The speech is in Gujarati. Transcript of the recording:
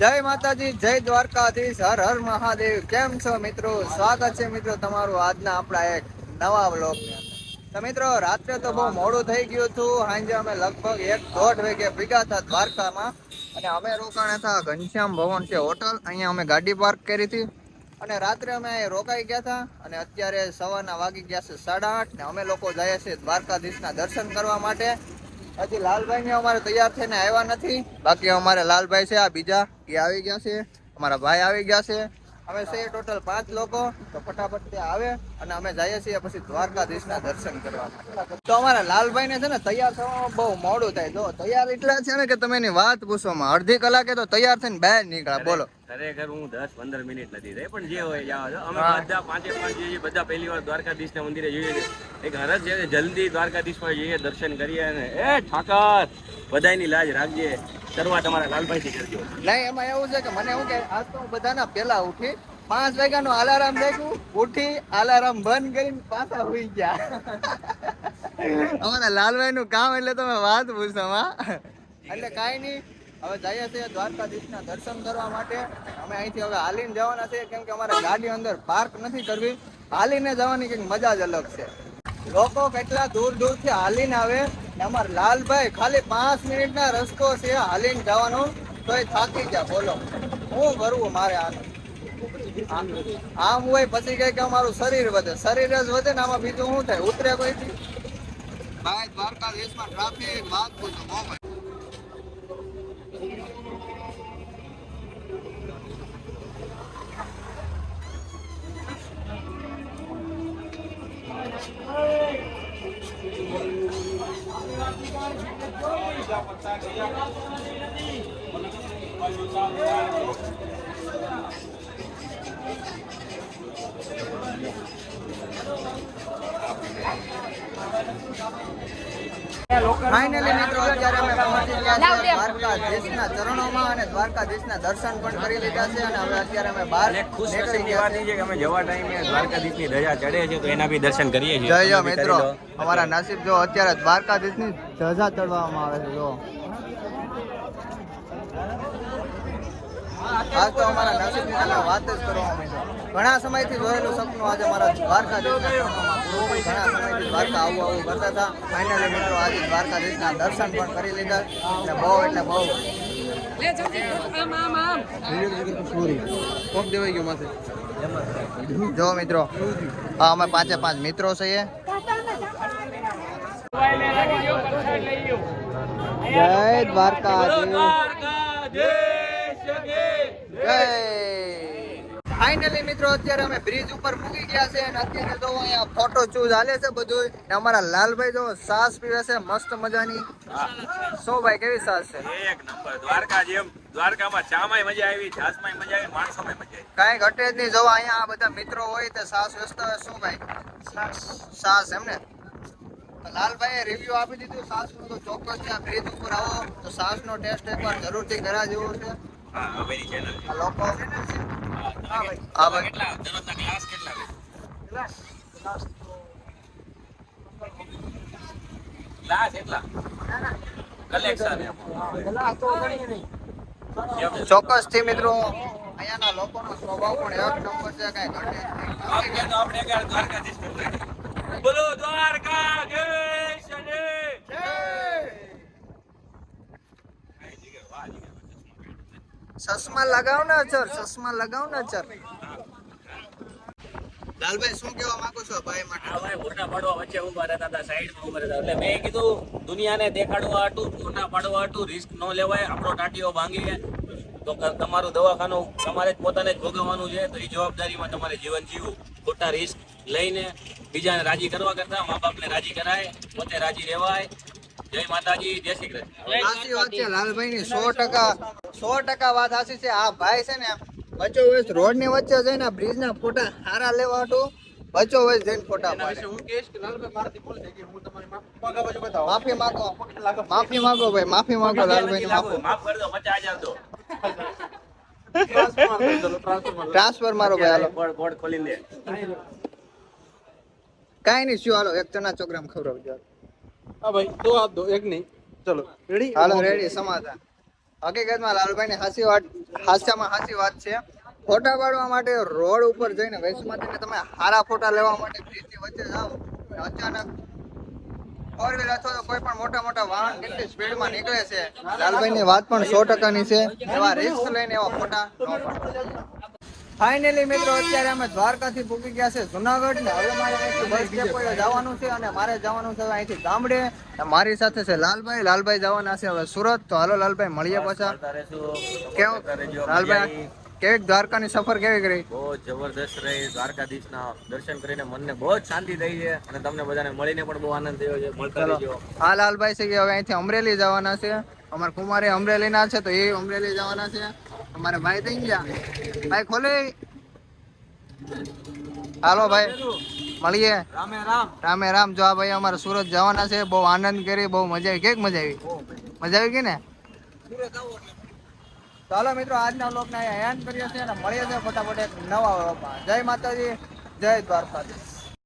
જય માતાજી, જય દ્વારકાધીશ, હર હર મહાદેવ. કેમ છો મિત્રો? સ્વાગત છે મિત્રો તમારું આજના આપણા એક નવા વ્લોગ તો મિત્રો, રાત્રે તો બહુ મોડું થઈ ગયું હતું. સાંજે અમે લગભગ એક દોઢ વાગે ભેગા હતા દ્વારકામાં. અને અમે રોકાણ હતા ઘનશ્યામ ભવન છે હોટલ. અહીંયા અમે ગાડી પાર્ક કરી હતી. અને રાત્રે અમે અહીંયા રોકાઈ ગયા હતા. અને અત્યારે સવારના વાગી ગયા છે સાડા આઠ ને અમે લોકો જઈએ છીએ દ્વારકાધીશના દર્શન કરવા માટે. હજી લાલભાઈ ને અમારે તૈયાર થઈને આવ્યા નથી. બાકી અમારે લાલભાઈ છે, આ બીજા, એ આવી ગયા છે. અમારા ભાઈ આવી ગયા છે. અમે છે ટોટલ પાંચ લોકો તો ફટાફટ ત્યાં આવે અને અમે જઈએ છીએ પછી દ્વારકાધીશના દર્શન કરવા. તો અમારા લાલભાઈ ને છે ને તૈયાર થવામાં બહુ મોડું થાય. જો તૈયાર એટલા છે ને કે તમે એની વાત પૂછવામાં અડધી કલાકે તો તૈયાર થઈને બહાર નીકળ્યા બોલો. ખરેખર હું દસ પંદર મિનિટ નથી થઈ પણ જે હોય જાવ અમે બધા પાંચે પાંચ જઈએ બધા પહેલી વાર દ્વારકાધીશના મંદિરે જોઈએ છીએ. એક હરજ છે જલ્દી દ્વારકાધીશમાં જઈએ દર્શન કરીએ અને એ ઠાકર બધાની લાજ રાખજે. શરૂઆત અમારા લાલભાઈથી કરજો. નહીં, એમાં એવું છે કે મને એવું કે, આજ તો બધાના પહેલા ઉઠી, પાંચ વાગ્યાનું અલાર્મ દેખું, ઉઠી અલાર્મ બંધ કરીને પાછા હોઈ ગયા. અમારા લાલભાઈ નું કામ એટલે તમે વાત પૂછો એટલે કાંઈ નહીં, હવે જઈએ છીએ દ્વારકાધીશના દર્શન કરવા માટે. અમે અહીંથી હવે હાલીને જવાના છે કેમ કે અમારે ગાડી અંદર પાર્ક નથી કરવી. હાલીને જવાની કંઈક મજા જ અલગ છે. લોકો કેટલા દૂર દૂરથી હાલીને આવે અમારા લાલભાઈ ખાલી પાંચ મિનિટના રસ્તો છે હાલીને જવાનો તો એ થાકી ગયા. બોલો, હું કરવું મારે આનું? આમ હોય પછી કઈ કે અમારું શરીર વધે. શરીર જ વધે ને આમાં બીજું શું થાય? ઉતરે કોઈ ભાઈ દ્વારકાધીશમાં ટ્રાફિક વાત પૂછો બહુ ભાઈ ફાઇનલી મિત્રો અત્યારે અમે પહોંચી ગયા છે દ્વારકાધીશના ચરણોમાં અને દ્વારકાધીશના દર્શન પણ કરી લીધા છે અને હવે અત્યારે અમે બહાર ખુશ નીકળી નસીબની ગયા વાત છે કે અમે જવા ટાઈમે દ્વારકાધીશની ધજા ચડે છે તો એના બી દર્શન કરીએ છીએ. જય મિત્રો. અમારા નસીબ જો અત્યારે દ્વારકાધીશની ધજા ચડવામાં આવે છે જો. આજ તો અમારા નસીબની વાત જ કરવામાં માંડ્યા ઘણા સમયથી જોયેલું સપનું આજે મારા દ્વારકાધીશના ચરણોમાં ઘણા સમયથી દ્વારકા આવું આવું કરતા હતા. ફાઇનલી મિત્રો આજે દ્વારકાધીશના દર્શન પણ કરી લીધા અને બહુ એટલે બહુ જો મિત્રો હા અમે પાંચે પાંચ મિત્રો છીએ. જય દ્વારકા જય. ફાઇનલી મિત્રો અત્યારે અમે બ્રિજ ઉપર મૂકી ગયા છે અને અત્યારે તો અહીંયા ફોટો ચૂઝ હાલે છે બધું ને અમારા લાલભાઈ જો સાસ પીવે છે મસ્ત મજાની. સો ભાઈ કેવી સાસ છે? એક નંબર દ્વારકા જેમ દ્વારકામાં ચામાંય મજા આવી જાસમાંય મજા આવી માણસોમાં મજા આવી. કાંઈ ઘટે જ નહીં જોવા અહીંયા આ બધા મિત્રો હોય તો સાસ વેચતા હોય શું ભાઈ? સાસ. એમ ને? લાલભાઈએ રિવ્યુ આપી દીધું સાસનું તો ચોક્કસ ત્યાં બ્રિજ ઉપર આવો. તો સાસનો ટેસ્ટ એકવાર જરૂરથી કરા જેવો છે હા અમારી ચેનલ લોકો. હા ભાઈ હા કેટલા દરરોજના ગ્લાસ કેટલા લે ગ્લાસ એટલા કલેક્શન ચોક્કસથી મિત્રો અહીંયાના લોકોનો સ્વભાવ પણ એક નંબર છે કઈ ઘટે આપણે દ્વારકાધીશ બોલો દ્વારકા ચશ્મા લગાવ ને અચર ચશ્મા લગાવ ને અચર. લાલભાઈ શું કહેવા માંગો છો ભાઈ માટે? આ ભાઈ ફોટા પાડવા વચ્ચે ઊભા રહેતા હતા સાઈડમાં ઊભા રહેતા એટલે મેં કીધું દુનિયાને દેખાડવા હાટું ફોટા પાડવા હાટું રિસ્ક ન લેવાય આપણો ટાટીઓ ભાંગી તો તમારું દવાખાનું તમારે જ પોતાને જ ભોગવવાનું છે તો એ જવાબદારીમાં તમારે જીવન જીવવું. ખોટા રિસ્ક લઈને બીજાને રાજી કરવા કરતા મા બાપને રાજી કરાય પોતે રાજી રહેવાય. જય માતાજી જય શ્રી કૃષ્ણ. લાલભાઈ ની સો ટકા સો ટકા વાત સાચી છે. આ ભાઈ છે ને બચો વેસ રોડની વચ્ચે જઈને બ્રિજ ના ફોટા સારા લેવા હાટુ બચો વેસ જઈને ફોટા પાડે. માફી માંગો. માફી માંગો ભાઈ માફી માંગો લાલભાઈ ને માફો. માફ કરી દો મજા આ દો. ટ્રાન્સફર મારો. ભાઈ હાલો. બોર્ડ ખોલી લે. કાંઈ નહીં શું હાલો એક ચણા ચોગ્રામ ખવડાવજો. હા ભાઈ તો આપ દો એક નહીં. ચલો રેડી હાલો રેડી સમાધાન. હકીકતમાં લાલભાઈ ની હાસી વાત હાસ્યામાં હાસી વાત છે. ફોટા પાડવા માટે રોડ ઉપર જઈને વૈષ્ણોમાંથી તમે સારા ફોટા લેવા માટે બ્રિજની વચ્ચે જાઓ. અચાનક ફોર વ્હીલ અથવા તો કોઈ પણ મોટા મોટા વાહન કેટલી સ્પીડમાં નીકળે છે. લાલભાઈ ની વાત પણ સો ટકાની છે. એવા રિસ્ક લઈને એવા ફોટા ફાઇનલી મિત્રો અત્યારે અમે દ્વારકાથી પૂકી ગયા છે જુનાગઢ ને હવે મારે અહીંથી બસ ડેપોએ જવાનું છે અને મારે જવાનું છે અહીંથી ગામડે. અને મારી સાથે છે લાલભાઈ. લાલભાઈ જવાના છે હવે સુરત. તો હાલો લાલભાઈ મળીએ પાછા. કેવું. લાલભાઈ કેવી દ્વારકાની સફર કેવી કરી? બહુ જબરદસ્ત રહી. દ્વારકાધીશના દર્શન કરીને મનને બહુ જ શાંતિ થઈ છે અને તમને બધાને મળીને પણ બહુ આનંદ થયો છે. મળતા રહેજો. હા લાલભાઈ છે કે હવે અહીંથી અમરેલી જવાના છે. અમારા કુમારી અમરેલી ના છે તો એ અમરેલી જવાના છે. અમારે ભાઈ થઈ ગયા. ભાઈ ખોલે. હાલો ભાઈ મળીએ. રામે રામ. રામે રામ. જો આ ભાઈ અમારે સુરત જવાના છે. બહુ આનંદ કરી બહુ મજા આવી. કેક મજા આવી? મજા આવી. ગઈ ને? ચાલો મિત્રો આજના બ્લોગને અહીંયા એન્ડ કરીએ છીએ અને મળીએ છીએ ફટાફટ એક નવા જય માતાજી જય દ્વારકાધીશ.